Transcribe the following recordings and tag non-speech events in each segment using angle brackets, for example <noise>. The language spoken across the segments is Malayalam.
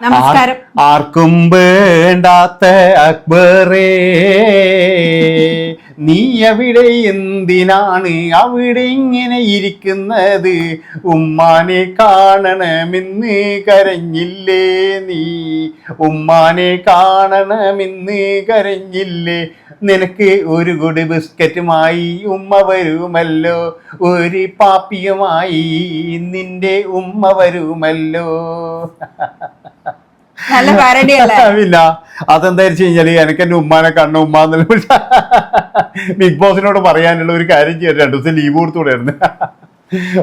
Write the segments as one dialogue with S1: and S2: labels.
S1: നമസ്കാരം.
S2: ആർക്കും വേണ്ടാത്ത അക്ബറേ. നീ എവിടെ എന്തിനാണ് അവിടെ ഇങ്ങനെ ഇരിക്കുന്നത്? ഉമ്മാനെ കാണണമെന്ന് കരഞ്ഞില്ലേ നീ? ഉമ്മാനെ കാണണമെന്ന് കരഞ്ഞില്ലേ? നിനക്ക് ഒരു കുടി ബിസ്ക്കറ്റുമായി ഉമ്മ വരുമല്ലോ? ഒരു പാപ്പിയുമായി നിന്റെ ഉമ്മ വരുമല്ലോ? <laughs>
S1: നല്ല പാരഡി
S2: പിന്നെ അതെന്താ വെച്ച് കഴിഞ്ഞാൽ എനിക്ക് എന്റെ ഉമ്മാനെ കണ്ണ ഉമ്മ ബിഗ് ബോസിനോട് പറയാനുള്ള ഒരു കാര്യം ചെയ്യാൻ രണ്ടു ദിവസം ലീവ് കൊടുത്തുകൂടായിരുന്നു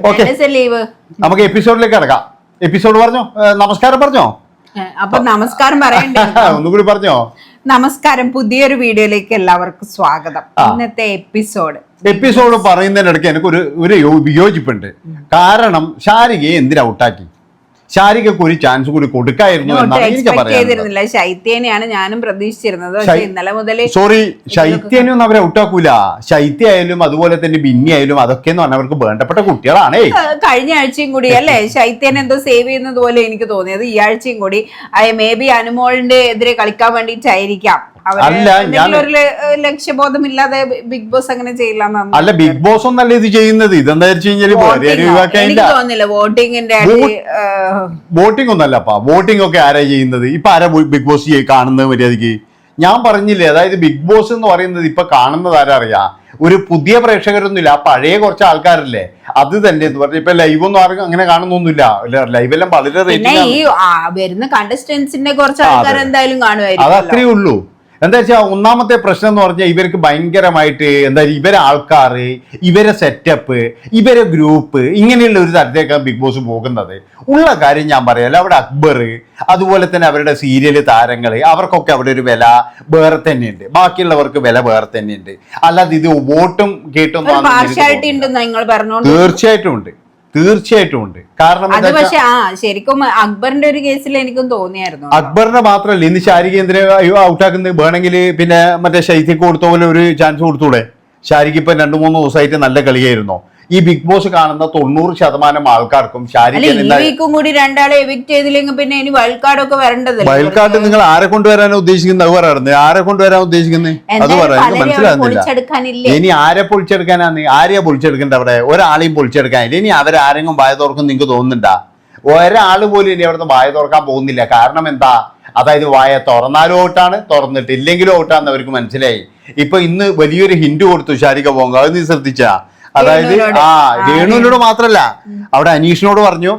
S2: ഓക്കെ
S1: ലീവ്
S2: നമുക്ക് എപ്പിസോഡിലേക്ക് കിടക്കാം. എപ്പിസോഡ് പറഞ്ഞോ? നമസ്കാരം പറഞ്ഞോ?
S1: അപ്പൊ നമസ്കാരം പറയണ്ടേ?
S2: ഒന്നുകൂടി പറഞ്ഞോ?
S1: നമസ്കാരം. പുതിയൊരു വീഡിയോയിലേക്ക് എല്ലാവർക്കും സ്വാഗതം. ഇന്നത്തെ എപ്പിസോഡ്
S2: എപ്പിസോഡ് പറയുന്നതിനിടയ്ക്ക് എനിക്ക് ഒരു ഒരു വിയോജിപ്പുണ്ട്. കാരണം ശാരികയെ എന്തിനാ ഔട്ടാക്കി? ശാരികക്ക് ഒരു ചാൻസ് കൂടി കൊടുക്കായിരുന്നു എന്നാണ് എനിക്ക്
S1: ശൈത്യേനെയാണ് ഞാനും പ്രതീക്ഷിച്ചിരുന്നത്. ഇന്നലെ മുതൽ
S2: സോറി ശൈത്യനൊന്നും അവരെ ഔട്ടാക്കൂല ശൈത്യ ആയാലും അതുപോലെ തന്നെ ബിന്നി ആയാലും അതൊക്കെ എന്ന് പറഞ്ഞാൽ അവർക്ക് വേണ്ടപ്പെട്ട കുട്ടികളാണേ.
S1: കഴിഞ്ഞ ആഴ്ചയും കൂടി അല്ലേ? ശൈത്യനെ എന്തോ സേവ് ചെയ്യുന്നത് പോലെ എനിക്ക് തോന്നിയത് ഈ ആഴ്ചയും കൂടി. മേ ബി അനുമോളിന്റെ എതിരെ കളിക്കാൻ വേണ്ടിയിട്ടായിരിക്കാം.
S2: അല്ല, ഞാൻ-
S1: ലക്ഷ്യബോധമില്ലാതെ ബിഗ് ബോസ് അങ്ങനെ ചെയ്യില്ല
S2: അല്ല ബിഗ് ബോസ് ഒന്നല്ല ഇത് ചെയ്യുന്നത്? ഇതെന്താ വെച്ച്
S1: കഴിഞ്ഞാൽ വോട്ടിങ്ങിന്റെ
S2: വോട്ടിംഗ് ഒന്നല്ല അപ്പാ വോട്ടിംഗ് ഒക്കെ ആരാ ചെയ്യുന്നത്? ഇപ്പൊ ആരാ ബിഗ് ബോസ് കാണുന്ന കാണുന്നത് മര്യാദയ്ക്ക് ഞാൻ പറഞ്ഞില്ലേ അതായത് ബിഗ് ബോസ് എന്ന് പറയുന്നത് ഇപ്പൊ കാണുന്നത് ആരാ അറിയാ? ഒരു പുതിയ പ്രേക്ഷകരൊന്നുമില്ല. ആ പഴയ കുറച്ച് ആൾക്കാരല്ലേ? അത് തന്നെ എന്ന് പറഞ്ഞ. ഇപ്പൊ ലൈവ് ഒന്നും ആർക്കും അങ്ങനെ കാണുന്നൊന്നുമില്ല. ലൈവ് എല്ലാം വളരെ
S1: വരുന്ന കണ്ടസ്റ്റന്റ്സിന്റെ കുറച്ച് ആൾക്കാർ
S2: എന്തായാലും
S1: എന്തായാലും
S2: അത്
S1: കാണുമായിരിക്കും
S2: അത്രേ ഉള്ളൂ. എന്താ വെച്ചാൽ ഒന്നാമത്തെ പ്രശ്നം എന്ന് പറഞ്ഞാൽ ഇവർക്ക് ഭയങ്കരമായിട്ട് എന്താ ഇവരെ ആൾക്കാർ ഇവരെ സെറ്റപ്പ് ഇവരെ ഗ്രൂപ്പ് ഇങ്ങനെയുള്ള ഒരു തരത്തേക്കാണ് ബിഗ് ബോസ് പോകുന്നത്. ഉള്ള കാര്യം ഞാൻ പറയാമല്ലോ അവിടെ അക്ബർ അതുപോലെ തന്നെ അവരുടെ സീരിയൽ താരങ്ങൾ അവർക്കൊക്കെ അവിടെ ഒരു വില വേറെ തന്നെയുണ്ട്. ബാക്കിയുള്ളവർക്ക് വില വേറെ തന്നെയുണ്ട്. അല്ലാതെ ഇത് വോട്ടും കേട്ടും തീർച്ചയായിട്ടും ഉണ്ട്. തീർച്ചയായിട്ടും ഉണ്ട്. കാരണം
S1: അത്
S2: എന്താ വെച്ചാ-
S1: പക്ഷെ ആ ശരിക്കും അക്ബറിന്റെ ഒരു കേസിൽ എനിക്കും തോന്നിയായിരുന്നു.
S2: അക്ബറിന്റെ മാത്രല്ല ഇന്ന് ശാരികേന്ദ്ര ഔട്ടാക്കുന്നത് വേണമെങ്കിൽ പിന്നെ മറ്റേ ശൈത്യക്ക് കൊടുത്ത പോലെ ഒരു ചാൻസ് കൊടുത്തൂടെ? ശാരിക്ക് ഇപ്പൊ രണ്ടു മൂന്ന് ദിവസമായിട്ട് നല്ല കളിയായിരുന്നോ. ഈ ബിഗ് ബോസ് കാണുന്ന തൊണ്ണൂറ് ശതമാനം ആൾക്കാർക്കും ശാരിക
S1: കൂടി രണ്ടാളെ എവിക്ട് ചെയ്തില്ലെങ്കിൽ പിന്നെ ഇനി വൈൽഡ് കാർഡ് ഒക്കെ വൈൽഡ്
S2: വയൽക്കാട്ട് നിങ്ങൾ ആരെ കൊണ്ടുവരാനാ ഉദ്ദേശിക്കുന്നത്? അത് പറയാറുണ്ട്. ആരെ കൊണ്ടുവരാൻ ഉദ്ദേശിക്കുന്നത്? അത് പറയാൻ മനസ്സിലാകുന്നില്ല. ഇനി ആരെ പൊളിച്ചെടുക്കാനാന്ന് ആരെയാ പൊളിച്ചെടുക്കേണ്ട അവിടെ? ഒരാളെയും പൊളിച്ചെടുക്കാനില്ല. ഇനി അവരാരെങ്കിലും വായ തുറക്കും നിങ്ങൾക്ക് തോന്നുന്നുണ്ടാ? ഒരാൾ പോലും ഇനി അവിടുന്ന് വായ തുറക്കാൻ പോകുന്നില്ല. കാരണം എന്താ? അതായത് വായ തുറന്നാലും ഔട്ടാണ് തുറന്നിട്ടില്ലെങ്കിലും ഔട്ടാന്ന് അവർക്ക് മനസ്സിലായി. ഇപ്പൊ ഇന്ന് വലിയൊരു ഹിന്റ് കൊടുത്തു ശാരിക പോങ്ക അത് നീ ശ്രദ്ധിച്ചാ? അതായത് ആ രേണുവിനോട് മാത്രല്ല അവിടെ അനീഷിനോട് പറഞ്ഞു.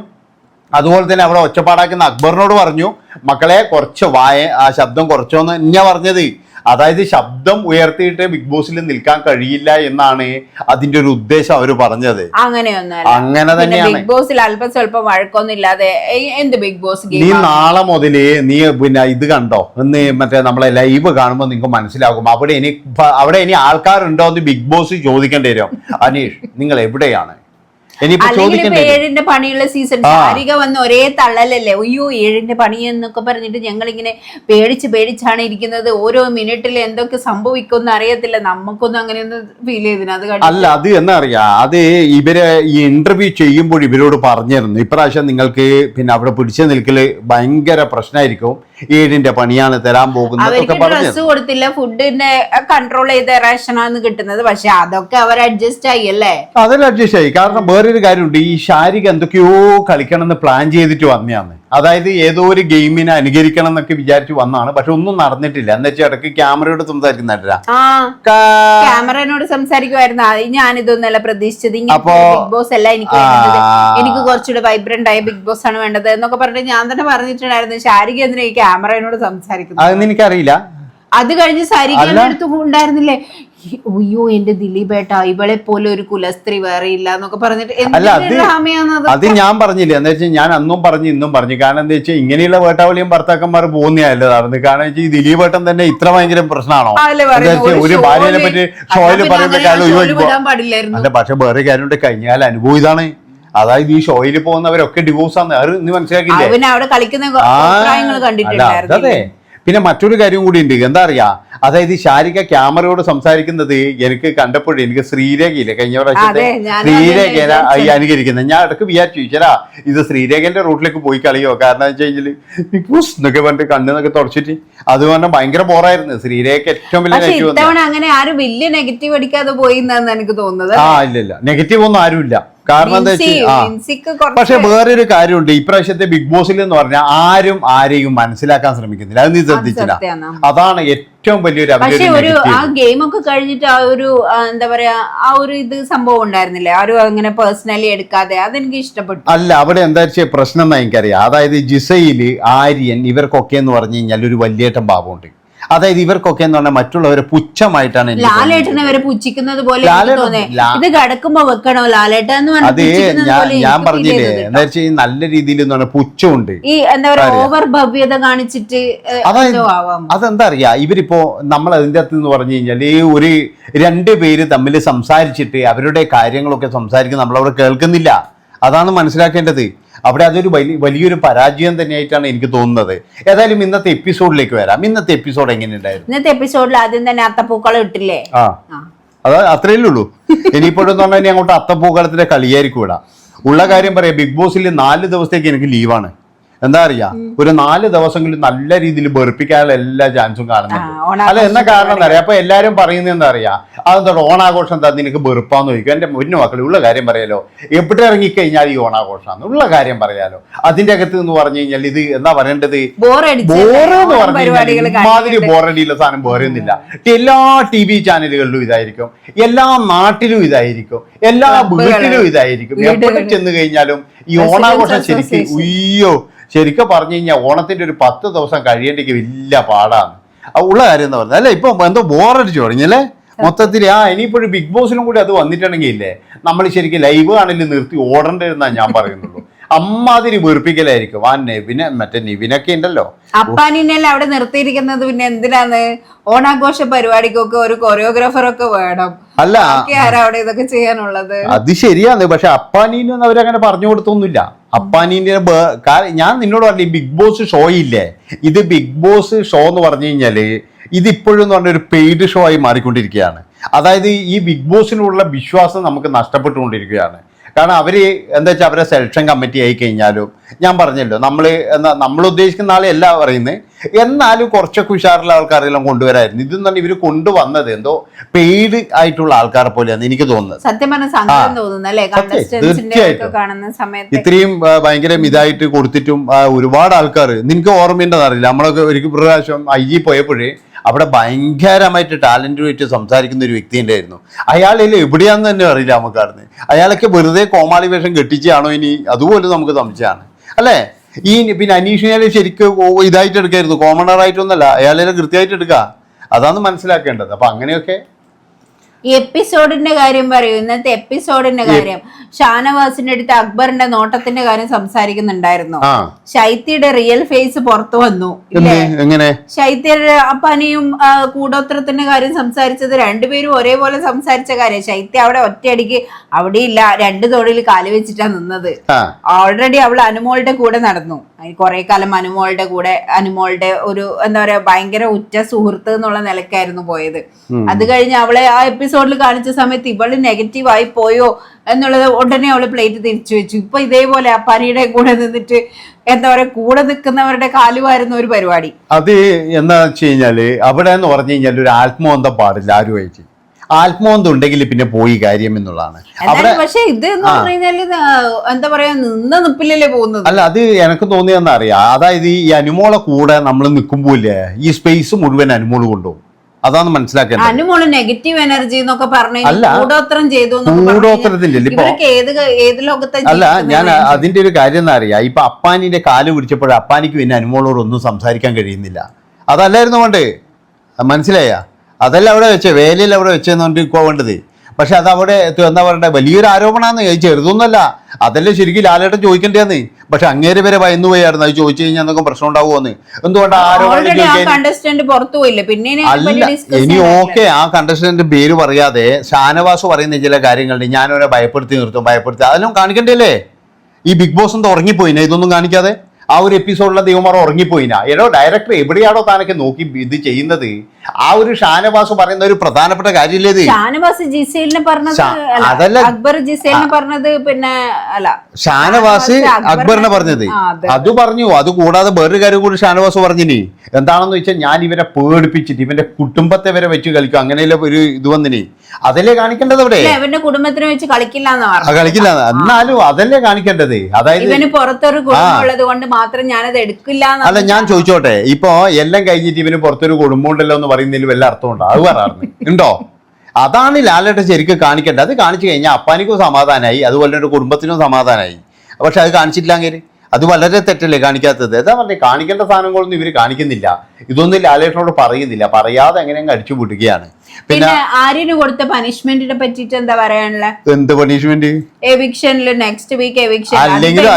S2: അതുപോലെ തന്നെ അവിടെ ഒച്ചപ്പാടാക്കുന്ന അക്ബറിനോട് പറഞ്ഞു മക്കളെ കുറച്ച് വായ ആ ശബ്ദം കുറച്ചോന്ന് ഞാൻ പറഞ്ഞത്. അതായത് ശബ്ദം ഉയർത്തിയിട്ട് ബിഗ് ബോസിൽ നിൽക്കാൻ കഴിയില്ല എന്നാണ് അതിന്റെ ഒരു ഉദ്ദേശം അവർ പറഞ്ഞത്.
S1: അങ്ങനെയൊന്നും
S2: അങ്ങനെ തന്നെയാണ്.
S1: ബിഗ് ബോസിൽ അല്പം സ്വല്പം വഴക്കൊന്നുമില്ലാതെ എന്ത് ബിഗ് ബോസ്
S2: നീ നാളെ മുതൽ നീ പിന്നെ ഇത് കണ്ടോ? എന്ന് മറ്റേ നമ്മളെ ലൈവ് കാണുമ്പോൾ നിങ്ങൾക്ക് മനസ്സിലാകും. അവിടെ ഇനി അവിടെ ഇനി ആൾക്കാരുണ്ടോ എന്ന് ബിഗ് ബോസ് ചോദിക്കേണ്ടി വരും. അനീഷ് നിങ്ങൾ എവിടെയാണ്?
S1: അല്ലെങ്കിൽ ഏഴിന്റെ പണിയുള്ള സീസൺ. ശാരിക വന്ന് ഒരേ തള്ളലല്ലേ? അയ്യോ ഏഴിന്റെ പണി എന്നൊക്കെ പറഞ്ഞിട്ട് ഞങ്ങൾ ഇങ്ങനെ പേടിച്ച് പേടിച്ചാണ് ഇരിക്കുന്നത്. ഓരോ മിനിറ്റിൽ എന്തൊക്കെ സംഭവിക്കുമെന്ന് അറിയത്തില്ല. നമുക്കൊന്നും അങ്ങനെയൊന്നും ഫീൽ ചെയ്തിന് അത്
S2: അല്ല അത് എന്നാ അറിയാ? അത് ഇവർ ഈ ഇന്റർവ്യൂ ചെയ്യുമ്പോൾ ഇവരോട് പറഞ്ഞിരുന്നു. ഇപ്രാവശ്യം നിങ്ങൾക്ക് പിന്നെ അവിടെ പിടിച്ചു നിൽക്കൽ ഭയങ്കര പ്രശ്നമായിരിക്കും. ഏഴിന്റെ പണിയാണ് തരാൻ പോകുന്നത്
S1: ഡ്രസ് കൊടുത്തില്ല ഫുഡിന്റെ കൺട്രോൾ ചെയ്ത റേഷനാണ് കിട്ടുന്നത്. പക്ഷെ അതൊക്കെ അവർ അഡ്ജസ്റ്റ് ആയി അല്ലേ?
S2: അതിൽ അഡ്ജസ്റ്റ് ആയി. കാരണം വേറൊരു കാര്യമുണ്ട്. ഈ ശാരിക എന്തൊക്കെയോ കളിക്കണം എന്ന് പ്ലാൻ ചെയ്തിട്ട് വന്നതാണ് അതായത് ഏതോ ഒരു ഗെയിമിനെ അനുകരിക്കണം എന്നൊക്കെ വിചാരിച്ച് വന്നതാണ് പക്ഷെ ഒന്നും നടന്നിട്ടില്ല. എന്ന് വെച്ചാൽ ഇടയ്ക്ക് ക്യാമറയോട് സംസാരിക്കുന്നില്ല
S1: ക്യാമറനോട് സംസാരിക്കുമായിരുന്നു ഞാൻ ഞാനിതൊന്നല്ല പ്രതീക്ഷിച്ചത്.
S2: അപ്പോ-
S1: ബിഗ് ബോസ് അല്ല എനിക്ക്. എനിക്ക് കുറച്ചുകൂടെ വൈബ്രന്റ് ആയ ബിഗ് ബോസ് ആണ് വേണ്ടത് എന്നൊക്കെ പറഞ്ഞിട്ട് ഞാൻ തന്നെ പറഞ്ഞിട്ടുണ്ടായിരുന്നു. ശാരിക എന്തിനാ ഈ ക്യാമറയോട് സംസാരിക്കുന്നത്?
S2: അതൊന്നും എനിക്കറിയില്ല.
S1: അത് കഴിഞ്ഞ്. അടുത്ത് ഉണ്ടായിരുന്നില്ലേ? അയ്യോ എന്റെ ദിലീപേട്ട ഇവളെ പോലെ ഒരു കുലസ്ത്രീ വേറെ ഇല്ല എന്നൊക്കെ പറഞ്ഞിട്ട്
S2: അല്ല അത് അത് ഞാൻ പറഞ്ഞില്ല. എന്താ വെച്ചാൽ ഞാൻ അന്നും പറഞ്ഞു ഇന്നും പറഞ്ഞു. കാരണം എന്താ വെച്ചാൽ ഇങ്ങനെയുള്ള വേട്ടാവളിയും ഭർത്താക്കന്മാർ പോകുന്നതല്ലേ നടന്ന്. കാരണം വെച്ചാൽ ഈ ദിലീപേട്ടൻ തന്നെ ഇത്ര ഭയങ്കര പ്രശ്നമാണോ? ഒരു ഭാര്യനെ പറ്റി ഷോയിൽ അല്ല പക്ഷെ വേറെ കാര്യമുണ്ട് കഴിഞ്ഞാൽ അനുഭവം ഇതാണ്. അതായത് ഈ ഷോയിൽ പോകുന്നവരൊക്കെ ഡിവോഴ്സ് ആണ് അത് നീ
S1: അവന് അവിടെ കളിക്കുന്ന
S2: അതെ പിന്നെ മറ്റൊരു കാര്യം കൂടി ഉണ്ട്. എന്താ അറിയാ? അതായത് ശാരിക ക്യാമറയോട് സംസാരിക്കുന്നത് എനിക്ക് കണ്ടപ്പോഴേ എനിക്ക് ശ്രീരേഖയില്ല? കഴിഞ്ഞ പ്രാവശ്യത്തെ ശ്രീരേഖനെ അനുകരിക്കുന്നത്. ഞാൻ ഇടയ്ക്ക് വിചാരിച്ചു ഈശ്വരാ ഇത് ശ്രീരേഖന്റെ റൂട്ടിലേക്ക് പോയി കളിയോ? കാരണം വെച്ച് കഴിഞ്ഞാൽ ബിഗ് ബോസ് എന്നൊക്കെ പറഞ്ഞിട്ട് കണ്ണെന്നൊക്കെ തുടച്ചിട്ട് അത് പറഞ്ഞാൽ ഭയങ്കര ബോറായിരുന്നു. ശ്രീരേഖ ഏറ്റവും വലിയ നെഗറ്റീവ്
S1: അങ്ങനെ ആരും വലിയ നെഗറ്റീവ് അടിക്കാതെ പോയി എന്നാണ് എനിക്ക് തോന്നുന്നത്.
S2: ആ ഇല്ല ഇല്ല. നെഗറ്റീവ് ഒന്നും ആരുമില്ല. കാരണം എന്താ വെച്ചാൽ പക്ഷെ വേറൊരു കാര്യമുണ്ട്. ഇപ്രാവശ്യത്തെ ബിഗ് ബോസിൽ എന്ന് പറഞ്ഞാൽ ആരും ആരെയും മനസ്സിലാക്കാൻ ശ്രമിക്കുന്നില്ല. അത് നീ ശ്രദ്ധിച്ചില്ല അതാണ് ഏറ്റവും വലിയൊരു
S1: പക്ഷെ ഒരു ആ ഗെയിം ഒക്കെ കഴിഞ്ഞിട്ട് ആ ഒരു എന്താ പറയാ ആ ഒരു ഇത് സംഭവം ഉണ്ടായിരുന്നില്ലേ? ആരും അങ്ങനെ പേഴ്സണലി എടുക്കാതെ അതെനിക്ക് ഇഷ്ടപ്പെട്ടു.
S2: അല്ല അവിടെ എന്താ വെച്ചാൽ പ്രശ്നം എനിക്കറിയാം. അതായത് ജിസയിൽ ആര്യൻ ഇവർക്കൊക്കെ എന്ന് പറഞ്ഞു കഴിഞ്ഞാൽ ഒരു വലിയേറ്റം ഭാവമുണ്ട്. അതായത് ഇവർക്കൊക്കെ എന്ന് പറഞ്ഞാൽ മറ്റുള്ളവരെ പുച്ഛമായിട്ടാണ് അതെ
S1: ലാലേട്ടനെ വരെ പുച്ഛിക്കുന്നത് പോലെ തോന്നേ. ഇത് കിടക്കുമ്പോ വെക്കണോ? എന്ന്
S2: ഞാൻ പറഞ്ഞില്ലേ എന്താ. വെച്ചാൽ നല്ല രീതിയിൽ എന്ന് പറഞ്ഞാൽ പുച്ഛമുണ്ട്.
S1: ഈ എന്താ പറയാ ഓവർ ഭവ്യത കാണിച്ചിട്ട് ഏ,
S2: അതായത്
S1: എന്തോ ആവാം.
S2: അതെന്താ അറിയാ ഇവരിപ്പോ നമ്മൾ അതിന്റെ അകത്ത് എന്ന് പറഞ്ഞു കഴിഞ്ഞാൽ ഈ ഒരു രണ്ട് പേര് തമ്മിൽ സംസാരിച്ചിട്ട് അവരുടെ കാര്യങ്ങളൊക്കെ സംസാരിക്കുന്ന നമ്മളവിടെ കേൾക്കുന്നില്ല. അതാണ് മനസ്സിലാക്കേണ്ടത്. അവിടെ അതൊരു വലിയ വലിയൊരു പരാജയം തന്നെയായിട്ടാണ് എനിക്ക് തോന്നുന്നത്. ഏതായാലും ഇന്നത്തെ എപ്പിസോഡിലേക്ക് വരാം. ഇന്നത്തെ എപ്പിസോഡ് എങ്ങനെയുണ്ടായിരുന്നു?
S1: ഇന്നത്തെ എപ്പിസോഡിൽ ആദ്യം തന്നെ അത്തപ്പൂക്കളം ഇട്ടില്ലേ?
S2: ആ. അത് അത്രയല്ലേ ഉള്ളൂ. ഇനിയിപ്പോഴെന്ന് പറഞ്ഞാൽ അങ്ങോട്ട് അത്തപ്പൂക്കളത്തിന്റെ കളിയായിരിക്കും ഇവിടെ. ഉള്ള കാര്യം പറയാം. ബിഗ് ബോസിൽ നാല് ദിവസത്തേക്ക് എനിക്ക് ലീവാണ്. എന്താ അറിയാ? ഒരു നാല് ദിവസങ്ങളിൽ നല്ല രീതിയിൽ വെറുപ്പിക്കാനുള്ള എല്ലാ ചാൻസും കാണുന്നുണ്ട്. അല്ല എന്ന കാരണം എന്താ അറിയാം? അപ്പൊ എല്ലാരും പറയുന്നത് എന്താ അറിയാ? അതെന്താ ഓണാഘോഷം എന്താ നിനക്ക് വെറുപ്പാന്ന് ചോദിക്കും. എന്റെ മുന്നു മക്കൾ ഉള്ള കാര്യം പറയാലോ. എവിടെ ഇറങ്ങിക്കഴിഞ്ഞാൽ ഈ ഓണാഘോഷമാണ് ഉള്ള കാര്യം പറയാലോ. അതിന്റെ അകത്ത് എന്ന് പറഞ്ഞു കഴിഞ്ഞാൽ ഇത് എന്താ പറയേണ്ടത്? ബോറെന്ന് പറഞ്ഞു മാതിരി ബോറടിയുള്ള സാധനം വേറെയൊന്നുമില്ല എല്ലാ ടി വി ചാനലുകളിലും ഇതായിരിക്കും. എല്ലാ നാട്ടിലും ഇതായിരിക്കും. എല്ലാ വീട്ടിലും ഇതായിരിക്കും. എവിടെ ചെന്ന് കഴിഞ്ഞാലും ഈ ഓണാഘോഷം ശരിക്കും
S1: അയ്യോ
S2: ഉയ്യോ ശരിക്കും പറഞ്ഞു കഴിഞ്ഞാൽ ഓണത്തിന്റെ ഒരു പത്ത് ദിവസം കഴിയേണ്ടി വലിയ പാടാണ്. ഉള്ള കാര്യം എന്താ പറഞ്ഞത് അല്ല? ഇപ്പൊ എന്തോ ബോറടിച്ചു തുടങ്ങിയല്ലേ മൊത്തത്തിൽ ആ ഇനിയിപ്പോഴും ബിഗ് ബോസിലും കൂടി അത് വന്നിട്ടുണ്ടെങ്കിൽ ഇല്ലേ? നമ്മൾ ശരിക്കും ലൈവ് ആണെങ്കിലും നിർത്തി ഓടേണ്ടതെന്നാണ് ഞാൻ പറയുന്നുള്ളൂ. അമ്മാതിരി വീർപ്പിക്കലായിരിക്കും. ആ നെവിനെ മറ്റേ നിവിനൊക്കെ ഉണ്ടല്ലോ.
S1: അപ്പാനിനെല്ലാം അവിടെ നിർത്തിയിരിക്കുന്നത് പിന്നെ എന്തിനാന്ന്? ഓണാഘോഷ പരിപാടിക്കൊക്കെ ഒരു കൊറിയോഗ്രാഫർ ഒക്കെ വേണം.
S2: അല്ല
S1: അവിടെ ഇതൊക്കെ ചെയ്യാനുള്ളത്?
S2: അത് ശരിയാണ് പക്ഷെ അപ്പാനീനൊന്നും അവരങ്ങനെ പറഞ്ഞു കൊടുത്തൊന്നുമില്ല. അപ്പാനീന്റെ ഞാൻ നിന്നോട് പറഞ്ഞു ബിഗ് ബോസ് ഷോ ഇല്ലേ? ഇത് ബിഗ് ബോസ് ഷോ എന്ന് പറഞ്ഞു കഴിഞ്ഞാൽ ഇത് ഇപ്പോഴും എന്ന് പറഞ്ഞ ഒരു പെയ്ഡ് ഷോ ആയി മാറിക്കൊണ്ടിരിക്കുകയാണ്. അതായത് ഈ ബിഗ് ബോസിനുള്ള വിശ്വാസം നമുക്ക് നഷ്ടപ്പെട്ടുകൊണ്ടിരിക്കുകയാണ്. കാരണം അവർ എന്താ വെച്ചാൽ അവരെ സെലക്ഷൻ കമ്മിറ്റി ആയി കഴിഞ്ഞാലും ഞാൻ പറഞ്ഞല്ലോ നമ്മൾ എന്താ നമ്മൾ ഉദ്ദേശിക്കുന്ന ആളെ അല്ല പറയുന്നത് എന്നാലും കുറച്ചൊക്കെ ഉഷാറുള്ള ആൾക്കാരെല്ലാം കൊണ്ടുവരായിരുന്നു. ഇതെന്ന് പറഞ്ഞാൽ ഇവർ കൊണ്ടുവന്നത് എന്തോ പെയ്ഡ് ആയിട്ടുള്ള ആൾക്കാരെ പോലെയാണ് എനിക്ക് തോന്നുന്നത്.
S1: സത്യം
S2: തീർച്ചയായിട്ടും. ഇത്രയും ഭയങ്കര ഇതായിട്ട് കൊടുത്തിട്ടും ഒരുപാട് ആൾക്കാർ നിനക്ക് ഓർമ്മയുണ്ടെന്നറിയില്ല നമ്മളൊക്കെ ഒരു പ്രാവശ്യം ഐ ജി പോയപ്പോഴേ അവിടെ ഭയങ്കരമായിട്ട് വെച്ച് സംസാരിക്കുന്ന ഒരു വ്യക്തി ഉണ്ടായിരുന്നു. അയാളിൽ എവിടെയാണെന്ന് തന്നെ അറിയില്ല നമുക്ക് അറിഞ്ഞ് അയാളൊക്കെ വെറുതെ കോമാളി വേഷം കെട്ടിച്ചാണോ ഇനി? അതുപോലെ നമുക്ക് സംശയമാണ്. അല്ലേ? ഈ പിന്നെ അനീഷിനെ ശരിക്കും ഇതായിട്ട് എടുക്കായിരുന്നു. കോമണറായിട്ടൊന്നല്ല അയാളെ കൃത്യമായിട്ട് എടുക്കുക. അതാണ് മനസ്സിലാക്കേണ്ടത്. അപ്പം അങ്ങനെയൊക്കെ
S1: എപ്പിസോഡിന്റെ കാര്യം പറയൂ ഇന്നത്തെ എപ്പിസോഡിന്റെ കാര്യം. ഷാനവാസിന്റെ അടുത്ത് അക്ബറിന്റെ നോട്ടത്തിന്റെ കാര്യം സംസാരിക്കുന്നുണ്ടായിരുന്നു. ശൈത്യയുടെ റിയൽ ഫേസ് പുറത്തു വന്നു
S2: എങ്ങനെ?
S1: ശൈത്യയുടെ അപ്പനെയും കൂടോത്രത്തിന്റെ കാര്യം സംസാരിച്ചത് രണ്ടുപേരും ഒരേപോലെ സംസാരിച്ച കാര്യം. ശൈത്യ അവിടെ ഒറ്റയടിക്ക് അവിടെ ഇല്ല രണ്ട് തോടിൽ കാൽ വെച്ചിട്ടാ നിന്നത്. ഓൾറെഡി അവൾ അനുമോളുടെ കൂടെ നടന്നു. കുറെ കാലം അനുമോളുടെ കൂടെ അനുമോളുടെ ഒരു എന്താ പറയാ ഭയങ്കര ഉറ്റ സുഹൃത്ത് എന്നുള്ള നിലക്കായിരുന്നു പോയത്. അത് കഴിഞ്ഞ് അവളെ ആ എപ്പിസോഡിൽ കാണിച്ച സമയത്ത് ഇവൾ നെഗറ്റീവ് ആയി പോയോ എന്നുള്ളത് ഉടനെ അവൾ പ്ലേറ്റ് തിരിച്ചു വെച്ചു. ഇപ്പൊ ഇതേപോലെ അപ്പാനിയുടെ കൂടെ നിന്നിട്ട് എന്താ പറയാ കൂടെ നിൽക്കുന്നവരുടെ കാലുമായിരുന്ന ഒരു പരിപാടി.
S2: അത് എന്താ വെച്ച് കഴിഞ്ഞാൽ അവിടെ എന്ന് പറഞ്ഞു കഴിഞ്ഞാൽ ഒരു ആത്മബന്ധം പാടില്ല ആരുമായിട്ട്. ആത്മബന്ധം ഉണ്ടെങ്കിൽ പിന്നെ പോയി കാര്യം എന്നുള്ളതാണ്. അവിടെ
S1: പക്ഷെ ഇത് എന്ന് പറഞ്ഞു കഴിഞ്ഞാൽ എന്താ പറയാ നിന്ന നിപ്പിലല്ലേ പോകുന്നത്?
S2: അല്ല അത് എനിക്ക് തോന്നിയെന്നറിയാം അതായത് ഈ അനുമോളെ കൂടെ നമ്മൾ നിൽക്കുമ്പോല്ലേ ഈ സ്പേസ് മുഴുവൻ അനുമോൾ കൊണ്ടുപോകും. അതാണ് മനസ്സിലാക്കേണ്ടത്.
S1: അനുമോൾ നെഗറ്റീവ് എനർജി എന്നൊക്കെ പറഞ്ഞു ചെയ്തു ഏത് ലോകത്തെ
S2: അല്ല ഞാൻ? അതിന്റെ ഒരു കാര്യം എന്താ അറിയാ? ഇപ്പൊ അപ്പാനിന്റെ കാൽ പിടിച്ചപ്പോൾ അപ്പാനിക്ക് പിന്നെ അനുമോളോട് ഒന്നും സംസാരിക്കാൻ കഴിയുന്നില്ല. അതല്ലായിരുന്നു വേണ്ടേ മനസ്സിലായ? അതല്ല അവിടെ വെച്ചേ വേലയിൽ അവിടെ വെച്ചെന്നുകൊണ്ട് പോവേണ്ടത് പക്ഷെ അത് അവിടെ എന്താ പറയണ്ടേ? വലിയൊരു ആരോപണമാണ് ചെറുതൊന്നുമല്ല. അതല്ലേ ശരിക്കും ലാലേട്ടൻ ചോദിക്കേണ്ടതെന്ന്? പക്ഷെ അങ്ങേര് വരെ ഭയന്നു പോയായിരുന്നു. അത് ചോദിച്ചു കഴിഞ്ഞാൽ എന്തൊക്കെ പ്രശ്നം ഉണ്ടാവുമെന്ന്. എന്തുകൊണ്ട് അല്ല ഇനി ഓക്കെ ആ കണ്ടസ്റ്റന്റ് പേര് പറയാതെ ഷാനവാസ് പറയുന്ന ചില കാര്യങ്ങളുണ്ട്. ഞാനവരെ ഭയപ്പെടുത്തി നിർത്തും ഭയപ്പെടുത്തി. അതെല്ലാം കാണിക്കണ്ടല്ലേ ഈ ബിഗ് ബോസ് എന്താ ഉറങ്ങിപ്പോയിനെ? ഇതൊന്നും കാണിക്കാതെ? ആ ഒരു എപ്പിസോഡിലെ ദൈവമാർ ഉറങ്ങിപ്പോയിനാ. ഏടോ ഡയറക്ടർ എവിടെയാണോ താനൊക്കെ നോക്കി ഇത് ചെയ്യുന്നത്? ആ ഒരു ഷാനവാസ് പറയുന്ന ഒരു പ്രധാനപ്പെട്ട കാര്യമില്ലേ
S1: ഷാനവാസ് ജിസേലിനെ പറഞ്ഞത്
S2: അതല്ല.
S1: അക്ബർ ജിസേലിനെ പറഞ്ഞത് പിന്നെ അല്ല
S2: ഷാനവാസ് അക്ബറിനെ പറഞ്ഞത്.
S1: അത്
S2: പറഞ്ഞു. അത് കൂടാതെ വേറൊരു കാര്യം കൂടി ഷാനവാസ് പറഞ്ഞിനി. എന്താണെന്ന് വെച്ചാൽ ഞാൻ ഇവരെ പേടിപ്പിച്ചിട്ട് ഇവന്റെ കുടുംബത്തെ വരെ വെച്ച് കളിക്കും. അങ്ങനെയുള്ള ഒരു ഇത് വന്നിനി. അതല്ലേ കാണിക്കേണ്ടത് അവിടെ?
S1: ഇവന്റെ കുടുംബത്തിനെ വെച്ച് കളിക്കില്ല
S2: കളിക്കില്ല എന്നാലും അതല്ലേ കാണിക്കേണ്ടത്? അതായത്
S1: ഇവന് പുറത്തൊരു കുടുംബമുള്ളത് കൊണ്ട് മാത്രം ഞാനത് എടുക്കില്ല
S2: അല്ല ഞാൻ ചോദിച്ചോട്ടെ. ഇപ്പൊ എല്ലാം കഴിഞ്ഞിട്ട് ഇവന് പുറത്തൊരു കുടുംബം ഉണ്ടല്ലോ എന്ന് പറയുന്നതിൽ വല്ല അർത്ഥമുണ്ടോ? അത് പറഞ്ഞു ഉണ്ടോ? അതാണ് ലാലേട്ട ശരിക്കും കാണിക്കേണ്ടത്. അത് കാണിച്ചു കഴിഞ്ഞാൽ അപ്പാനിക്കും സമാധാനമായി അതുപോലെ ഒരു കുടുംബത്തിനും സമാധാനമായി പക്ഷെ അത് കാണിച്ചിട്ടില്ലെങ്കിൽ അത് വളരെ തെറ്റല്ലേ കാണിക്കാത്തത്? എന്താ പറഞ്ഞേ കാണിക്കേണ്ട സാധനങ്ങളൊന്നും ഇവർ കാണിക്കുന്നില്ല. ഇതൊന്നും ലാലേട്ടനോട് പറയുന്നില്ല. പറയാതെ എങ്ങനെയും അടിച്ചു പൊട്ടുകയാണ് പിന്നെ
S1: ആര്യന് കൊടുത്ത പനിഷ്മെന്റിനെ പറ്റിട്ട് എന്താ പറയാനുള്ള?
S2: എന്ത് പണിഷ്മെന്റ്
S1: എവിക്ഷനിൽ നെക്സ്റ്റ് വീക്ക് എവിക്ഷൻ
S2: വരുവാ.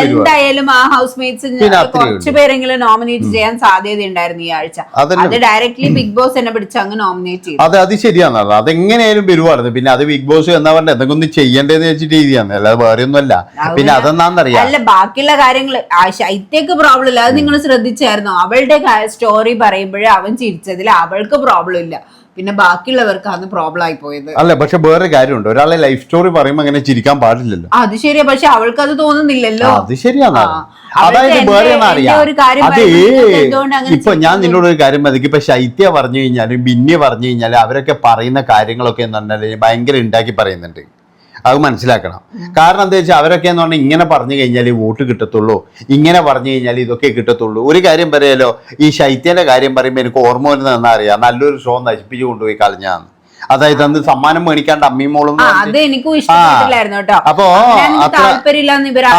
S1: എന്തായാലും ആ ഹൗസ് മേറ്റ്സ്
S2: പിന്നെ
S1: കുറച്ച് പേരെങ്കിലും നോമിനേറ്റ് ചെയ്യാൻ സാധ്യത ഉണ്ടായിരുന്നു ഈ ആഴ്ച. അത് ഡയറക്ട്ലി ബിഗ് ബോസ് എന്നെ പിടിച്ച് അങ്ങ് നോമിനേറ്റ് ചെയ്തു.
S2: അത് അത് ശരിയാണല്ലോ അതെങ്ങനെയായാലും വരുവായിരുന്നു. പിന്നെ അത് ബിഗ് ബോസ് എന്നാ പറഞ്ഞ എന്തെങ്കിലും ഒന്നും ചെയ്യേണ്ടതെന്ന് വെച്ചിട്ട് രീതിയാണ് അല്ലാതെ വേറെ ഒന്നുമല്ല പിന്നെ അതെന്നാന്നറിയാം.
S1: അല്ല ബാക്കിയുള്ള കാര്യങ്ങൾ ശൈത്യക്ക് പ്രോബ്ലം ഇല്ല. അത് നിങ്ങൾ ശ്രദ്ധിച്ചായിരുന്നോ അവളുടെ സ്റ്റോറി പറയുമ്പോഴേ അവൻ ചിരിച്ചതിൽ അവൾക്ക് പ്രോബ്ലം ഇല്ല. പിന്നെ ബാക്കിയുള്ളവർക്കാണ് പ്രോബ്ലം ആയി പോയത്.
S2: അല്ല പക്ഷെ വേറെ കാര്യമുണ്ട്. ഒരാളെ ലൈഫ് സ്റ്റോറി പറയുമ്പോൾ അങ്ങനെ ചിരിക്കാൻ പാടില്ലല്ലോ.
S1: അത് ശരിയാ. പക്ഷെ അവൾക്ക് അത് തോന്നുന്നില്ലല്ലോ
S2: അത് ശരിയാണ് അതായത് വേറെ അറിയാം. ഇപ്പൊ ഞാൻ നിന്നോട് ഒരു കാര്യം മതി ഇപ്പൊ ശൈത്യ പറഞ്ഞു കഴിഞ്ഞാലും ബിന്നി പറഞ്ഞു കഴിഞ്ഞാലും അവരൊക്കെ പറയുന്ന കാര്യങ്ങളൊക്കെ എന്ന് ഭയങ്കര ഉണ്ടാക്കി പറയുന്നുണ്ട്. അത് മനസ്സിലാക്കണം. കാരണം എന്താ വെച്ചാൽ അവരൊക്കെ എന്ന് പറഞ്ഞാൽ ഇങ്ങനെ പറഞ്ഞു കഴിഞ്ഞാൽ വോട്ട് കിട്ടത്തുള്ളൂ. ഇങ്ങനെ പറഞ്ഞു കഴിഞ്ഞാൽ ഇതൊക്കെ കിട്ടത്തുള്ളൂ. ഒരു കാര്യം പറയാലോ ഈ ശൈത്യന്റെ കാര്യം പറയുമ്പോൾ എനിക്ക് ഓർമ്മ വരുന്നത് എന്നാ അറിയാം? നല്ലൊരു ഷോ നശിപ്പിച്ചു കൊണ്ടുപോയി കളഞ്ഞാന്ന്. അതായത് അന്ന് സമ്മാനം മേടിക്കാണ്ട് അമ്മയും മോളും
S1: അത് എനിക്കും ഇഷ്ടപ്പെട്ടില്ലായിരുന്നു കേട്ടോ.
S2: അപ്പോ
S1: അതിനൊന്നും
S2: അത്ര-
S1: താല്പര്യമില്ലാന്ന് ഇവർ
S2: ആ,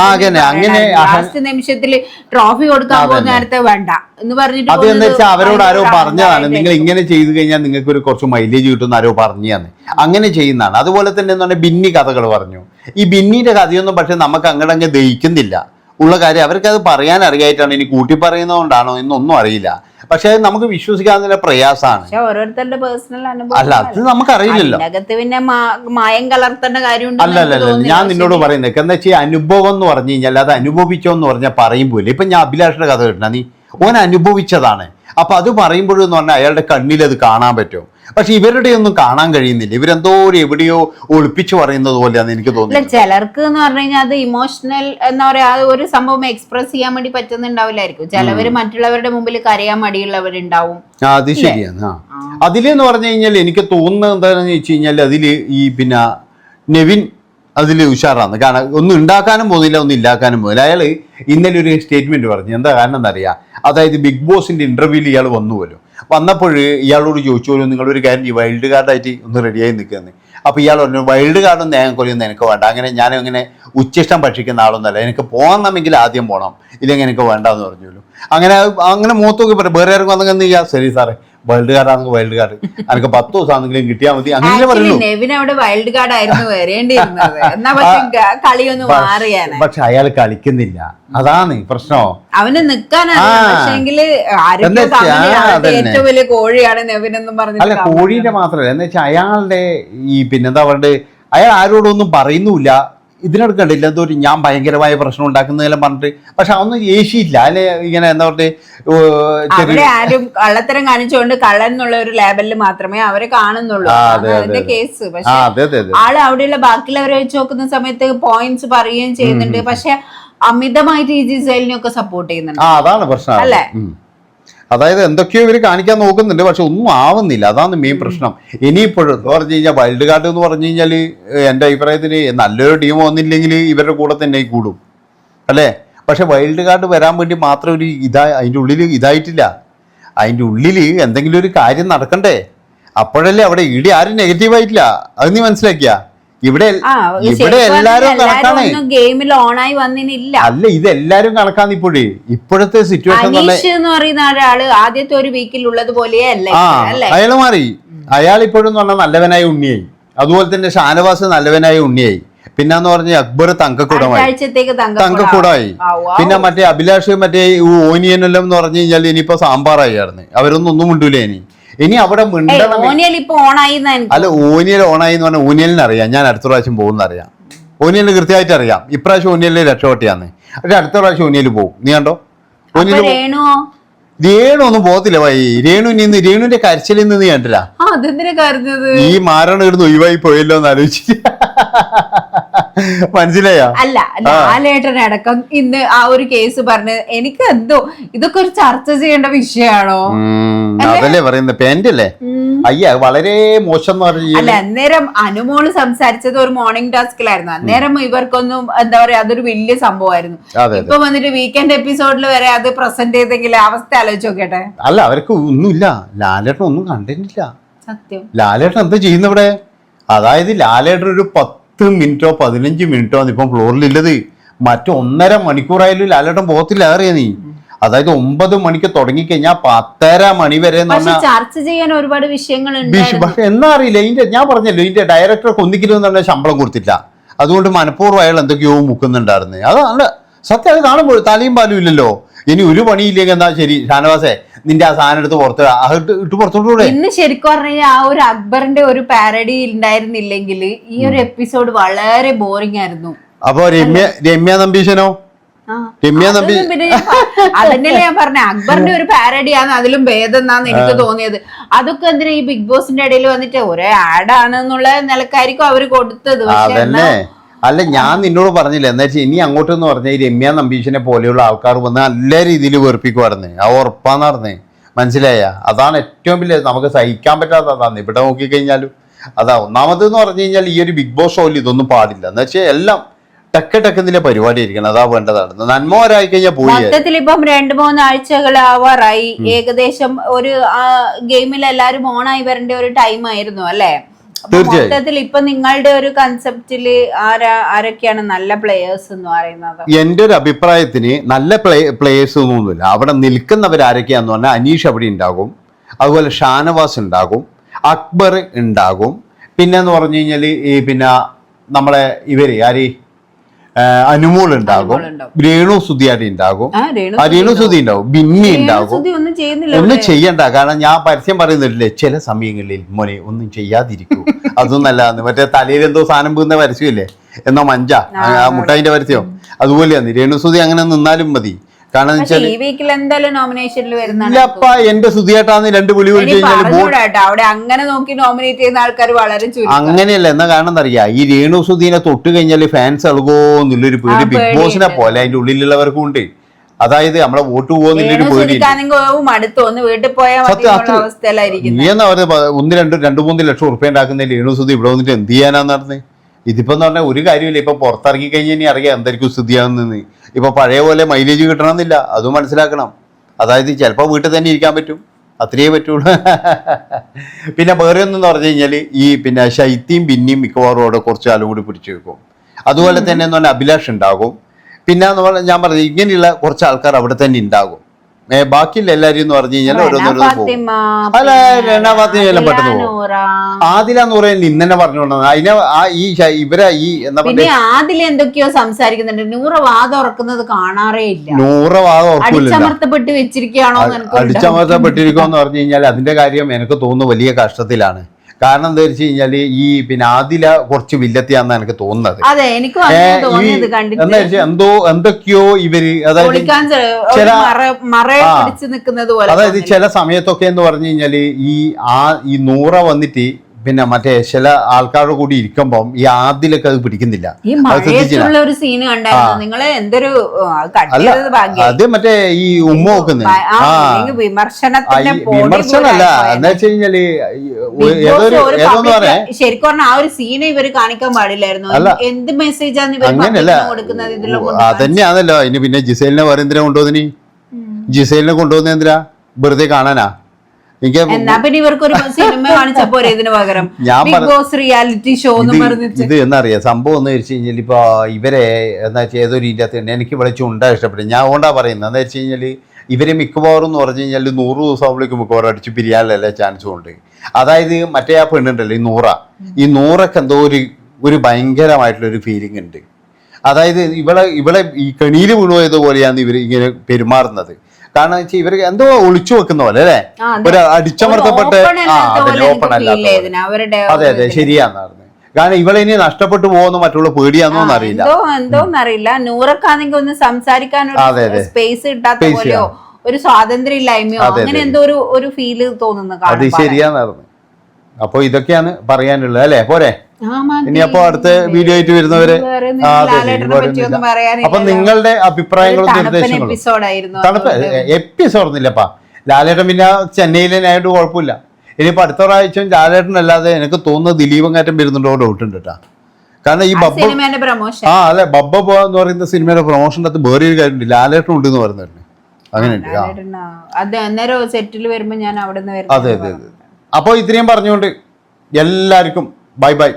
S2: അങ്ങനെ,
S1: ലാസ്റ്റ് നിമിഷത്തിൽ ട്രോഫി കൊടുക്കാൻ പോകുന്ന നേരത്തെ വേണ്ട എന്ന് പറഞ്ഞിട്ട്
S2: അതെന്ന് വെച്ചാൽ അവരോട് ആരോ പറഞ്ഞതാണ്. നിങ്ങൾ ഇങ്ങനെ ചെയ്തു കഴിഞ്ഞാൽ നിങ്ങൾക്ക് ഒരു കുറച്ച് മൈലേജ് കിട്ടുന്ന ആരോ പറഞ്ഞാന്ന് അങ്ങനെ ചെയ്യുന്നതാണ്. അതുപോലെ തന്നെ എന്ന് പറഞ്ഞാൽ ബിന്നി കഥകൾ പറഞ്ഞു. ഈ ബിന്നിയുടെ കഥയൊന്നും പക്ഷെ നമുക്ക് അങ്ങടങ്ങ് അങ്ങ് ദഹിക്കുന്നില്ല. ഉള്ള കാര്യം അവർക്ക് അത് പറയാൻ അറിയായിട്ടാണ്. ഇനി കൂട്ടി പറയുന്നതുകൊണ്ടാണോ എന്നൊന്നും അറിയില്ല. പക്ഷെ നമുക്ക് വിശ്വസിക്കാൻ തന്നെ പ്രയാസമാണ്.
S1: ഓരോരുത്തരുടെ പേഴ്സണൽ
S2: അല്ല അത് നമുക്കറിയില്ലല്ലോ.
S1: അതിനകത്ത് പിന്നെ മായം കലർത്തേണ്ട കാര്യമുണ്ടെന്ന്
S2: അല്ല അല്ല അല്ല. ഞാൻ നിന്നോട് പറയുന്നത് എന്താ വെച്ചാൽ അനുഭവം എന്ന് പറഞ്ഞു കഴിഞ്ഞാൽ അത് അനുഭവിച്ചോ എന്ന് പറഞ്ഞാൽ പറയുമ്പോൾ ഇപ്പൊ ഞാൻ അഭിലാഷിന്റെ കഥ കേട്ടാ നീ ഓൻ അനുഭവിച്ചതാണ്. അപ്പൊ അത് പറയുമ്പോഴെന്ന് പറഞ്ഞാൽ അയാളുടെ കണ്ണിൽ അത് കാണാൻ പറ്റും. പക്ഷെ ഇവരുടെ ഒന്നും കാണാൻ കഴിയുന്നില്ല. ഇവരെന്തോ ഒരു എവിടെയോ ഒളിപ്പിച്ചു പറയുന്നത് പോലെയാണ് എനിക്ക് തോന്നുന്നത്
S1: ചിലർക്ക് എന്ന് പറഞ്ഞു കഴിഞ്ഞാൽ അത് ഇമോഷണൽ എന്താ പറയാ ആ ഒരു സംഭവം എക്സ്പ്രസ് ചെയ്യാൻ വേണ്ടി പറ്റുന്നുണ്ടാവില്ലായിരിക്കും. ചിലവര് മറ്റുള്ളവരുടെ മുമ്പിൽ കരയാൻ മടിയുള്ളവരുണ്ടാവും.
S2: അത് ശരിയാണ്. അതിലെന്ന് പറഞ്ഞു കഴിഞ്ഞാൽ എനിക്ക് തോന്നുന്നത് എന്താണെന്ന് വെച്ച് കഴിഞ്ഞാൽ അതിൽ ഈ പിന്നെ നെവിൻ അതിൽ ഉഷാറാണ്. കാരണം ഒന്നും ഉണ്ടാക്കാനും പോകുന്നില്ല ഒന്നും ഇല്ലാക്കാനും പോകുന്നില്ല. അയാൾ ഇന്നലെ ഒരു സ്റ്റേറ്റ്മെന്റ് പറഞ്ഞു. എന്താ കാരണം എന്നറിയാം അതായത് ബിഗ് ബോസിന്റെ ഇന്റർവ്യൂവിൽ ഇയാൾ വന്നു പോലും വന്നപ്പോൾ ഇയാളോട് ചോദിച്ചു പോലും നിങ്ങളൊരു കാര്യം ഈ വൈൽഡ് കാർഡായിട്ട് ഒന്ന് റെഡിയായി നിൽക്കുകയെന്ന് അപ്പോൾ ഇയാൾ പറഞ്ഞു വൈൽഡ് കാർഡും തേങ്ങക്കൊല്ലൊന്നും എനിക്ക് വേണ്ട. അങ്ങനെ ഞാൻ ഉച്ചിഷ്ടം ഭക്ഷിക്കുന്ന ആളൊന്നല്ല എനിക്ക് പോകണമെങ്കിൽ ആദ്യം പോകണം ഇല്ലെങ്കിൽ എനിക്ക് വേണ്ടെന്ന് പറഞ്ഞുള്ളൂ അങ്ങനെ അങ്ങനെ മൂത്തൊക്കെ പറയും വേറെ ആർക്കും വന്നെങ്കിൽ ചെയ്യാം ശരി സാറേ. വൈൽഡ് കാർഡ് ആണെങ്കിൽ വൈൽഡ് കാർഡ് എനിക്ക് പത്ത് ദിവസം ആണെങ്കിലും കിട്ടിയാൽ മതി. അങ്ങനെ
S1: പറയുന്നു
S2: പറയുള്ളൂ
S1: പക്ഷെ
S2: അയാൾ കളിക്കുന്നില്ല. അതാണ് പ്രശ്നം.
S1: അവന് നിക്കാനാണ്. കോഴിയുടെ മാത്രല്ല
S2: എന്താ
S1: കോഴിയാണ് നെവിൻ എന്നും
S2: അല്ല
S1: പറഞ്ഞിട്ട്
S2: കോഴീന്റെ മാത്രമല്ല. എന്ന് വെച്ചാൽ അയാളുടെ ഈ പിന്നെന്താ പറയണ്ടേ അയാൾ ആരോടൊന്നും പറയുന്നുമില്ല. ഇതിനടുത്ത് കണ്ടില്ല. എന്തോ ഒരു ഞാൻ ഭയങ്കരമായ പ്രശ്നം ഉണ്ടാക്കുന്നതെല്ലാം പറഞ്ഞിട്ട്. പക്ഷെ അതൊന്നും ഏശിയില്ല. അല്ലെ ഇങ്ങനെ എന്താ പറയുക
S1: ആരും കള്ളത്തരം കാണിച്ചുകൊണ്ട് കള്ളൻ എന്നുള്ള ഒരു ലേബലിൽ മാത്രമേ അവരെ കാണുന്നുള്ളൂ. അതിന്റെ
S2: അതെ.
S1: കേസ്. പക്ഷെ ആൾ അവിടെയുള്ള ബാക്കിയുള്ളവരെ വെച്ച് നോക്കുന്ന സമയത്ത് പോയിന്റ്സ് പറയുകയും ചെയ്യുന്നുണ്ട്. പക്ഷെ അമിതമായിട്ട് ഈ ജിസൈലിനെയൊക്കെ സപ്പോർട്ട് ചെയ്യുന്നുണ്ട്.
S2: അതാണ് പ്രശ്നം.
S1: അല്ലേ?
S2: അതായത് എന്തൊക്കെയോ ഇവർ കാണിക്കാൻ നോക്കുന്നുണ്ട് പക്ഷെ ഒന്നും ആവുന്നില്ല. അതാണ് മെയിൻ പ്രശ്നം. ഇനിയിപ്പോഴും എന്ന് പറഞ്ഞു കഴിഞ്ഞാൽ വൈൽഡ് കാർഡ് എന്ന് പറഞ്ഞു കഴിഞ്ഞാൽ എന്റെ അഭിപ്രായത്തിൽ നല്ലൊരു ടീം വന്നില്ലെങ്കിൽ ഇവരുടെ കൂടെ തന്നെ കൂടും. അല്ലേ? പക്ഷെ വൈൽഡ് കാർഡ് വരാൻ വേണ്ടി മാത്രം ഒരു ഇതാ അതിന്റെ ഉള്ളിൽ ഇതായിട്ടില്ല. അതിന്റെ ഉള്ളിൽ എന്തെങ്കിലും ഒരു കാര്യം നടക്കണ്ടേ? അപ്പോഴല്ലേ അവിടെ ഇടി ആരും നെഗറ്റീവ് ആയിട്ടില്ല. അത് നീ മനസ്സിലാക്കിയ? ഇവിടെ ഇവിടെ എല്ലാരും കണക്കാണ്.
S1: ഗെയിമിൽ ഓണായി വന്നിനില്ല.
S2: അല്ല ഇത് എല്ലാരും കണക്കാന്ന് ഇപ്പോഴേ. ഇപ്പോഴത്തെ സിറ്റുവേഷൻ
S1: എന്ന് പറയുന്ന ഒരാൾ ആദ്യത്തെ ഒരു വീക്കിൽ ഉള്ളത് പോലെയേ അല്ല?
S2: അയാൾ മാറി. അയാൾ ഇപ്പോഴും പറഞ്ഞാൽ നല്ലവനായ ഉണ്ണിയായി. അതുപോലെ തന്നെ ഷാനവാസ് നല്ലവനായ ഉണ്ണിയായി. പിന്നെന്ന് പറഞ്ഞ അക്ബർ തങ്കക്കൂടമായി.
S1: തങ്കക്കൂടമായി
S2: തങ്കക്കൂടായി. പിന്നെ മറ്റേ അഭിലാഷ് മറ്റേ ഓനിയനെല്ലാം എന്ന് പറഞ്ഞു കഴിഞ്ഞാൽ ഇനിയിപ്പോ സാമ്പാറായിരുന്നു അവരൊന്നും ഒന്നും മുണ്ടൂലേ ഇനി. ഇനി അവിടെ മിണ്ടണം
S1: ഓനിയൽ ഇപ്പൊ ഓണായി എന്നാ എനിക്ക്
S2: അല്ല ഓനിയൽ ഓണായി എന്ന് പറഞ്ഞാൽ ഓനിയലിന് അറിയാം. ഞാൻ അടുത്ത പ്രാവശ്യം പോകുന്ന അറിയാം. ഓനിയലിന് കൃത്യമായിട്ട് അറിയാം. ഇപ്രാവശ്യം ഓനിയലിൽ രക്ഷപ്പെട്ടിയാന്ന്. പക്ഷെ അടുത്ത പ്രാവശ്യം ഓനിയൽ പോകും നീ കണ്ടോ? ഓനിയൽ രേണു ഒന്നും പോകത്തില്ല വൈ. രേണു നിന്ന് രേണുവിന്റെ കരച്ചിലിൽ നിന്ന് കണ്ടില്ല.
S1: അതെന്തിനാ
S2: ഈ മാരണം ഇടുന്ന് ഒഴിവായി പോയല്ലോ എന്ന് ആലോചിച്ച്. മനസ്സിലായോ?
S1: അല്ല ലാലേട്ടനടക്കം ഇന്ന് ആ ഒരു കേസ് പറഞ്ഞ് എനിക്ക് എന്തോ ഇതൊക്കെ ഒരു ചർച്ച ചെയ്യേണ്ട വിഷയമാണോ?
S2: അതല്ലേ പറയുന്നത്. പെന്റ് അല്ലേ? അയ്യ വളരെ മോശം
S1: അല്ല അന്നേരം അനുമോൾ സംസാരിച്ചത് ഒരു മോർണിംഗ് ടാസ്കിലായിരുന്നു അന്നേരം ഇവർക്കൊന്നും എന്താ പറയാ അതൊരു വലിയ സംഭവമായിരുന്നു. ഇപ്പൊ വന്നിട്ട് വീക്കെൻഡ് എപ്പിസോഡിൽ വരെ അത് പ്രസന്റ് ചെയ്തെങ്കിൽ അവസ്ഥ ആലോചിച്ച് നോക്കട്ടെ
S2: അല്ല അവർക്ക് ഒന്നുമില്ല. ലാലേട്ടൻ ഒന്നും കണ്ടിട്ടില്ല.
S1: സത്യം.
S2: ലാലേട്ടൻ എന്താ ചെയ്യുന്നവിടെ അതായത് ലാലേട്ടൻ ഒരു പത്ത് മിനിറ്റോ പതിനഞ്ച് മിനിറ്റോ ആണ് ഇപ്പം ഫ്ലോറിലുള്ളത് മറ്റു ഒന്നര മണിക്കൂറായാലും ലാലേട്ടൻ പോകത്തില്ല അറിയാ നീ? അതായത് ഒമ്പത് മണിക്ക് തുടങ്ങിക്കഴിഞ്ഞാൽ പത്തര മണി വരെ
S1: ചർച്ച ചെയ്യാൻ ഒരുപാട് വിഷയങ്ങൾ
S2: പക്ഷെ എന്നാ അറിയില്ല ഇതിന്റെ ഞാൻ പറഞ്ഞല്ലോ ഇതിന്റെ ഡയറക്ടർ ഒന്നിക്കലും തന്നെ ശമ്പളം കൊടുത്തില്ല അതുകൊണ്ട് മനഃപൂർവം അയാൾ എന്തൊക്കെയോ മുക്കുന്നുണ്ടായിരുന്നു. അതാണ് സത്യം അത് കാണുമ്പോൾ തലയും പാലും ഇല്ലല്ലോ. ഇനി ഒരു പണിയില്ലെങ്കിൽ എന്താ ശരി? ഷാനവാസേ നിന്റെ ആ സാധനം എടുത്ത് പുറത്ത് ഇടാ. ഇട്ട് പുറത്തോട്ടൂടെ?
S1: ഇന്ന് ശരിക്കും പറഞ്ഞാൽ ആ ഒരു അക്ബറിന്റെ ഒരു പാരഡി ഉണ്ടായിരുന്നില്ലെങ്കിൽ ഈ ഒരു എപ്പിസോഡ് വളരെ ബോറിംഗ് ആയിരുന്നു.
S2: അപ്പൊ രമ്യ രമ്യ നമ്പീശനോ. രമ്യ നമ്പി
S1: അതന്നെയല്ലേ ഞാൻ പറഞ്ഞ അക്ബറിന്റെ ഒരു പാരഡിയാണ് അതിലും ഭേദം എന്നാന്ന് എനിക്ക് തോന്നിയത്. അതൊക്കെ എന്തിനാ ഈ ബിഗ് ബോസിന്റെ ഇടയിൽ വന്നിട്ട് ഒരേ ആഡ് ആണെന്നുള്ള നിലക്കായിരിക്കും അവർ കൊടുത്തത്. പക്ഷെ
S2: അല്ല ഞാൻ നിന്നോട് പറഞ്ഞില്ല. എന്താ വെച്ചാൽ ഇനി അങ്ങോട്ടെന്ന് പറഞ്ഞാൽ ഈ രമ്യ നമ്പീശിനെ പോലെയുള്ള ആൾക്കാർ വന്ന് നല്ല രീതിയിൽ വെറുപ്പിക്കുമായിരുന്നേ ആ ഉറപ്പാന്ന് പറഞ്ഞേ. മനസ്സിലായ? അതാണ് ഏറ്റവും വലിയ നമുക്ക് സഹിക്കാൻ പറ്റാത്ത അതാണ്. ഇവിടെ നോക്കിക്കഴിഞ്ഞാലും അതാ ഒന്നാമത് എന്ന് പറഞ്ഞു കഴിഞ്ഞാൽ ഈ ഒരു ബിഗ് ബോസ് ഷോയിൽ ഇതൊന്നും പാടില്ല. എന്ന് വെച്ചാൽ എല്ലാം ടക്ക് ടക്കുന്നിലെ പരിപാടി ഇരിക്കണം അതാ വേണ്ടതാണ് നന്മ ഒരായി കഴിഞ്ഞാൽ പോയി
S1: മൊത്തത്തിൽ ഇപ്പം രണ്ടു മൂന്ന് ആഴ്ചകൾ ആവാറായി. ഏകദേശം ഒരു ഗെയിമിൽ എല്ലാരും ഓണായി വരേണ്ട ഒരു ടൈം ആയിരുന്നു അല്ലെ. മൊത്തത്തിൽ ഇപ്പൊ നിങ്ങളുടെ ഒരു കൺസെപ്റ്റിൽ ആരാ ആരൊക്കെയാണ് നല്ല പ്ലേയേഴ്സ് എന്ന് പറയുന്നത്?
S2: എന്റെ ഒരു അഭിപ്രായത്തിന് നല്ല പ്ലേ പ്ലേയേഴ്സ് ഒന്നുമില്ല. അവിടെ നിൽക്കുന്നവർ ആരൊക്കെയാന്ന് പറഞ്ഞാൽ അനീഷ് അവിടെ ഉണ്ടാകും. അതുപോലെ ഷാനവാസ് ഉണ്ടാകും. അക്ബർ ഉണ്ടാകും. പിന്നെ എന്ന് പറഞ്ഞു കഴിഞ്ഞാൽ ഈ പിന്നെ നമ്മളെ ഇവർ ആര്? അനുമോൾ ഉണ്ടാകും. രേണു സുധിയാടി ഉണ്ടാകും.
S1: ആ, രേണു
S2: സുതി ഉണ്ടാവും ബിന്നി ഉണ്ടാകും.
S1: ഒന്നും
S2: ചെയ്യണ്ട. കാരണം ഞാൻ പരസ്യം പറയുന്നില്ലേ ചില സമയങ്ങളിൽ മോനെ ഒന്നും ചെയ്യാതിരിക്കൂ. അതൊന്നും നല്ലതാണ് മറ്റേ തലയിൽ എന്തോ സാധനം പോകുന്ന പരസ്യമില്ലേ? എന്നോ മഞ്ച മുട്ടായിന്റെ പരസ്യം. അതുപോലെയാണ്. രേണുസുതി അങ്ങനെ നിന്നാലും മതി. കാരണം
S1: ഈ വീക്കിൽ എന്തായാലും നോമിനേഷനിൽ വരുന്നതാണ്
S2: ഇല്ലപ്പ എന്റെ സുധിയേട്ടാന്ന് രണ്ട്
S1: പുലി അവിടെ അങ്ങനെ നോക്കി നോമിനേറ്റ് ചെയ്യുന്ന ആൾക്കാർ വളരെ
S2: അങ്ങനെയല്ല എന്നാ കാരണം എന്താ ഈ രേണു സുധീനെ തൊട്ട് കഴിഞ്ഞാൽ ഫാൻസ് ഇളകോ എന്നുള്ളൊരു പേടി ബിഗ്. ബോസിനെ പോലെ അതിന്റെ ഉള്ളിലുള്ളവർക്കും ഉണ്ട്. അതായത് നമ്മളെ വോട്ട് പോകുന്നില്ലൊരു പേടി
S1: ഒന്ന്
S2: രണ്ട് രണ്ട് മൂന്ന് ലക്ഷം ഉറുപ്പ്യ ഉണ്ടാക്കുന്ന രേണു സുധി ഇവിടെ വന്നിട്ട് എന്ത് ചെയ്യാനാന്ന് പറഞ്ഞത് ഇതിപ്പോ എന്ന് പറഞ്ഞാൽ ഒരു കാര്യമില്ല. ഇപ്പൊ പുറത്തിറങ്ങി കഴിഞ്ഞാൽ ഇനി അറിയാം എന്തായിരിക്കും സ്ഥിതിയാകുന്നത് ഇപ്പൊ പഴയ പോലെ മൈലേജ് കിട്ടണമെന്നില്ല. അതും മനസ്സിലാക്കണം. അതായത് ചിലപ്പോൾ വീട്ടിൽ തന്നെ ഇരിക്കാൻ പറ്റും. അത്രയേ പറ്റുള്ളൂ. <laughs> പിന്നെ വേറെ ഒന്നെന്ന് പറഞ്ഞു കഴിഞ്ഞാൽ ഈ പിന്നെ ശൈത്യം പിന്നെയും മിക്കവാറും അവിടെ കുറച്ച് കാലം കൂടി പിടിച്ചു വെക്കും. അതുപോലെ തന്നെ എന്ന് പറഞ്ഞാൽ അഭിലാഷ് ഉണ്ടാകും. പിന്നെ എന്ന് പറഞ്ഞാൽ ഞാൻ പറഞ്ഞു ഇങ്ങനെയുള്ള കുറച്ച് ആൾക്കാർ അവിടെ തന്നെ ഉണ്ടാകും. ബാക്കിയുള്ള എല്ലാരും എന്ന് പറഞ്ഞു കഴിഞ്ഞാൽ ഓരോന്നോരോന്ന് പോകും. അല്ല, രേണ പെട്ടെന്ന് പോകും.
S1: നൂറ.
S2: ആദില എന്ന് പറയുന്നത് ഇന്നെ പറഞ്ഞുകൊണ്ടാണ് അതിനെ ആ ഈ ഇവരെ ഈ എന്താ പറയുക
S1: ആദില എന്തൊക്കെയോ സംസാരിക്കുന്നുണ്ട്. നൂറ് വാദം ഉറക്കുന്നത് കാണാറേ ഇല്ല.
S2: നൂറ് വാദം ഉറക്കില്ല
S1: അടിച്ചമർത്തപ്പെട്ട് വെച്ചിരിക്കുകയാണോ എന്ന്.
S2: അടിച്ചമർത്തപ്പെട്ടിരിക്കുമെന്ന് പറഞ്ഞു കഴിഞ്ഞാൽ അതിന്റെ കാര്യം എനിക്ക് തോന്നുന്നു വലിയ കഷ്ടത്തിലാണ്. കാരണം എന്താ വെച്ച് കഴിഞ്ഞാൽ ഈ പിന്നെ ആദില കുറച്ച് വില്ലത്തിയാന്ന് എനിക്ക് തോന്നുന്നത്. എന്താ വെച്ചാൽ എന്തോ എന്തൊക്കെയോ ഇവർ അതായത് ചില- അതായത് ചില സമയത്തൊക്കെ എന്ന് പറഞ്ഞു കഴിഞ്ഞാൽ ഈ ആ ഈ നൂറ വന്നിട്ട് പിന്നെ മറ്റേ ചില ആൾക്കാരുടെ കൂടി ഇരിക്കുമ്പം ഈ ആദ്യമൊക്കെ അത് പിടിക്കുന്നില്ല.
S1: ഒരു സീൻ നിങ്ങൾ എന്തൊരു
S2: അത് മറ്റേ ഈ ഉമ്മ നോക്കുന്നത് വിമർശനമല്ല
S1: പോലായി
S2: എന്താ വെച്ച് കഴിഞ്ഞാൽ
S1: ശരിക്കും പറഞ്ഞ ആ ഒരു സീനെ ഇവർ കാണിക്കാൻ പാടില്ലായിരുന്നു. എന്ത് മെസ്സേജാണ് ഇവർ കൊടുക്കുന്നത് ഇതിലും
S2: അതന്നെയാണല്ലോ. അതിന് പിന്നെ ജിസേലിനെ വേറെ എന്തിനാ കൊണ്ടുപോകുന്നതിന് ജിസേലിനെ കൊണ്ടുപോകുന്ന എന്തിനാ? വെറുതെ കാണാനാ?
S1: എന്നാ പിന്നെ ഇവർക്ക് ഒരു സിനിമ കാണിച്ച പോരെ ഇതിന് പകരം? ബിഗ് ബോസ് റിയാലിറ്റി ഷോ
S2: ഇത് എന്നറിയാം. സംഭവം എന്ന് വെച്ച് കഴിഞ്ഞാൽ ഇപ്പൊ ഇവരെ എന്താ വെച്ചാൽ ഏതൊരു ഇതിനകത്ത് എനിക്ക് ഇവിടെ ഉണ്ടാ ഇഷ്ടപ്പെട്ടു. ഞാൻ ഓണ്ടാ പറയുന്നത്. എന്താ വെച്ച് കഴിഞ്ഞാൽ ഇവരെ മിക്കവാറും എന്ന് പറഞ്ഞു കഴിഞ്ഞാൽ നൂറ് ദിവസം അവളേക്ക് മിക്കവാറും അടിച്ച് പിരിയാനല്ലേ ചാൻസ് ഉണ്ട്. അതായത് മറ്റേ ആ പെണ്ണുണ്ടല്ലോ ഈ നൂറ. ഈ നൂറൊക്കെ എന്തോ ഒരു ഒരു ഭയങ്കരമായിട്ടുള്ളൊരു ഫീലിംഗ് ഉണ്ട്. അതായത് ഇവളെ ഇവളെ ഈ കെണിയിൽ വീണുപോയതുപോലെയാണ് ഇവർ ഇങ്ങനെ പെരുമാറുന്നത്. കാരണം വെച്ചാൽ ഇവർ എന്തോ ഒളിച്ചു വെക്കുന്ന പോലെ അല്ലേ? ഒരു അടിച്ചമർത്തപ്പെട്ട് ആ ഓപ്പൺ അല്ലാത്ത അതെ അതെ ശരിയാന്നാണ്. കാരണം ഇവളെ ഇനി നഷ്ടപ്പെട്ടു പോകുന്ന മറ്റുള്ള പേടിയാണോ അറിയില്ല
S1: എന്തോ എന്തോന്നറിയില്ല. നൂറക്കാണെങ്കിൽ ഒന്ന്
S2: അതെ.
S1: സ്പേസ് കിട്ടാത്ത പോലെയോ? ഒരു സ്വാതന്ത്ര്യം ഇല്ലായ്മയോ അങ്ങനെ. എന്തോ ഒരു ഒരു ഫീൽ തോന്നുന്നു
S2: അത്
S1: കാണുമ്പോ.
S2: ശരിയാന്ന് അപ്പൊ ഇതൊക്കെയാണ് പറയാനുള്ളത് അല്ലേ? പോരെ. ഇനി അപ്പൊ അടുത്ത വീഡിയോ ആയിട്ട് വരുന്നവര്. അപ്പൊ നിങ്ങളുടെ അഭിപ്രായങ്ങളും നിർദ്ദേശങ്ങളും? തണുപ്പ് എപ്പിസോഡ് ഒന്നുമില്ലപ്പാ ലാലേട്ടൻ പിന്നെ ചെന്നൈയിലായിട്ട് കുഴപ്പമില്ല. ഇനിയിപ്പോ അടുത്ത പ്രാവശ്യം ലാലേട്ടൻ അല്ലാതെ എനിക്ക് തോന്നുന്നത് ദിലീപങ്ങാറ്റം വരുന്നുണ്ടോ ഡൗട്ട് ഉണ്ട് കേട്ടാ. കാരണം ഈ ബബ്ബ ആ അതെ ബബ്ബ പോവാ എന്ന് പറയുന്ന സിനിമയുടെ പ്രൊമോഷന്റെ അകത്ത് വേറെ ഒരു കാര്യമുണ്ട്. ലാലേട്ടൻ ഉണ്ട് എന്ന് പറയുന്നത് അങ്ങനെയുണ്ട്. അതെ അതെ അതെ അപ്പോൾ ഇത്രയും പറഞ്ഞുകൊണ്ട് എല്ലാവർക്കും ബൈ ബൈ.